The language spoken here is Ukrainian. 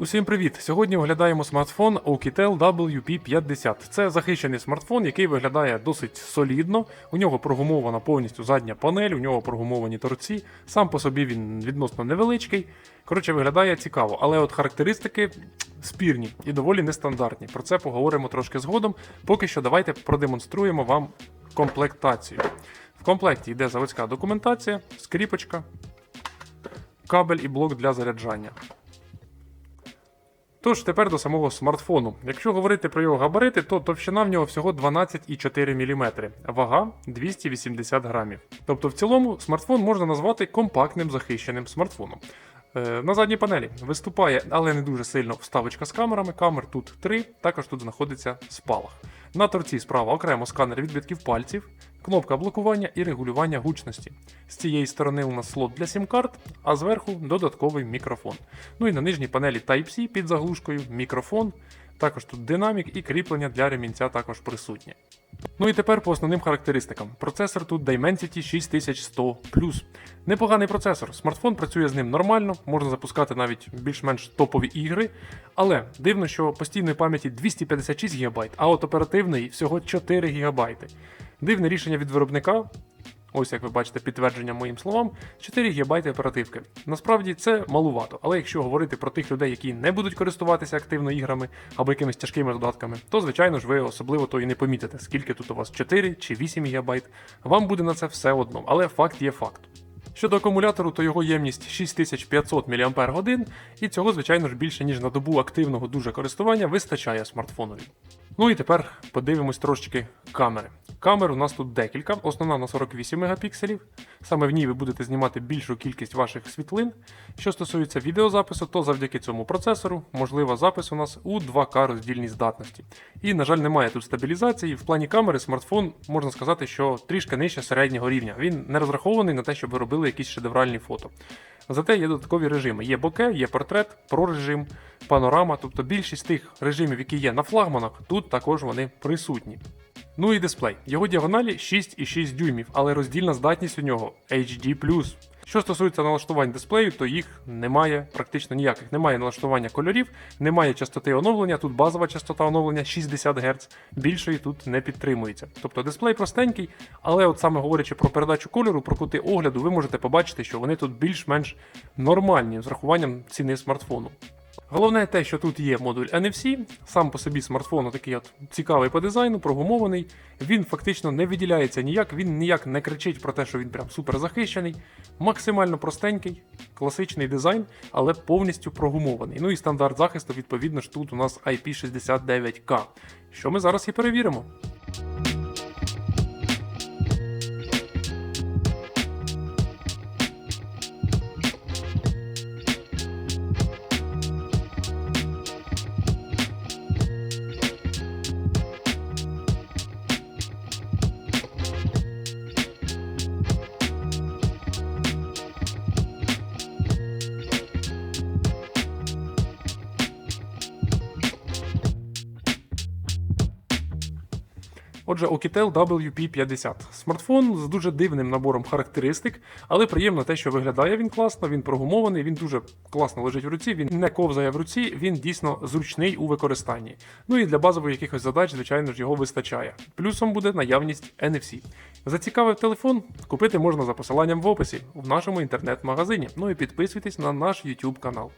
Усім привіт! Сьогодні оглядаємо смартфон Oukitel WP50. Це захищений смартфон, який виглядає досить солідно. У нього прогумована повністю задня панель, у нього прогумовані торці. Сам по собі він відносно невеличкий. Коротше, виглядає цікаво, але от характеристики спірні і доволі нестандартні. Про це поговоримо трошки згодом. Поки що давайте продемонструємо вам комплектацію. В комплекті йде заводська документація, скріпочка, кабель і блок для заряджання. Тож тепер до самого смартфону. Якщо говорити про його габарити, то товщина в нього всього 12,4 мм, вага 280 грамів. Тобто в цілому смартфон можна назвати компактним захищеним смартфоном. Е, На задній панелі виступає, але не дуже сильно вставочка з камерами. Камер тут 3, також тут знаходиться спалах. На торці справа окремо сканер відбитків пальців, кнопка блокування і регулювання гучності. З цієї сторони у нас слот для сім-карт, а зверху додатковий мікрофон. Ну і на нижній панелі Type-C під заглушкою, мікрофон, також тут динамік і кріплення для ремінця також присутнє. Ну і тепер по основним характеристикам. Процесор тут Dimensity 6100 Непоганий процесор. Смартфон працює з ним нормально, можна запускати навіть більш-менш топові ігри. Але дивно, що постійної пам'яті 256 ГБ, а от оперативної всього 4 ГБ. Дивне рішення від виробника. Ось як ви бачите, підтвердження моїм словам, 4 ГБ оперативки. Насправді це малувато, але якщо говорити про тих людей, які не будуть користуватися активно іграми або якимись тяжкими додатками, то звичайно ж ви особливо то і не помітите, скільки тут у вас 4 чи 8 ГБ. Вам буде на це все одно, але факт є факт. Щодо акумулятору, то його ємність 6500 мАч, і цього, звичайно ж, більше ніж на добу активного дуже користування вистачає смартфонові. Ну і тепер подивимось трошечки камери. Камер у нас тут декілька, основна на 48 мегапікселів. Саме в ній ви будете знімати більшу кількість ваших світлин. Що стосується відеозапису, то завдяки цьому процесору можлива запис у нас у 2К роздільній здатності. І, на жаль, немає тут стабілізації. В плані камери смартфон можна сказати, що трішки нижче середнього рівня. Він не розрахований на те, щоб ви робили якісь шедевральні фото. Зате є додаткові режими. Є боке, є портрет, про режим, панорама, тобто більшість тих режимів, які є на флагманах, тут також вони присутні. Ну і дисплей. Його діагоналі 6,6 дюймів, але роздільна здатність у нього HD. Що стосується налаштувань дисплею, то їх немає практично ніяких. Немає налаштування кольорів, немає частоти оновлення, тут базова частота оновлення 60 Гц, більшої тут не підтримується. Тобто дисплей простенький, але от саме говорячи про передачу кольору, про кути огляду, ви можете побачити, що вони тут більш-менш нормальні з рахуванням ціни смартфону. Головне те, що тут є модуль NFC, сам по собі смартфон такий от цікавий по дизайну, прогумований. Він фактично не виділяється ніяк, він ніяк не кричить про те, що він прям супер захищений. Максимально простенький, класичний дизайн, але повністю прогумований. Ну і стандарт захисту, відповідно ж, тут у нас IP69K, що ми зараз і перевіримо. Отже, Oukitel WP50. Смартфон з дуже дивним набором характеристик, але приємно те, що виглядає він класно, він прогумований, він дуже класно лежить в руці, він не ковзає в руці, він дійсно зручний у використанні. Ну і для базових якихось задач, звичайно ж, його вистачає. Плюсом буде наявність NFC. Зацікавив телефон, купити можна за посиланням в описі в нашому інтернет-магазині. Ну і підписуйтесь на наш YouTube канал.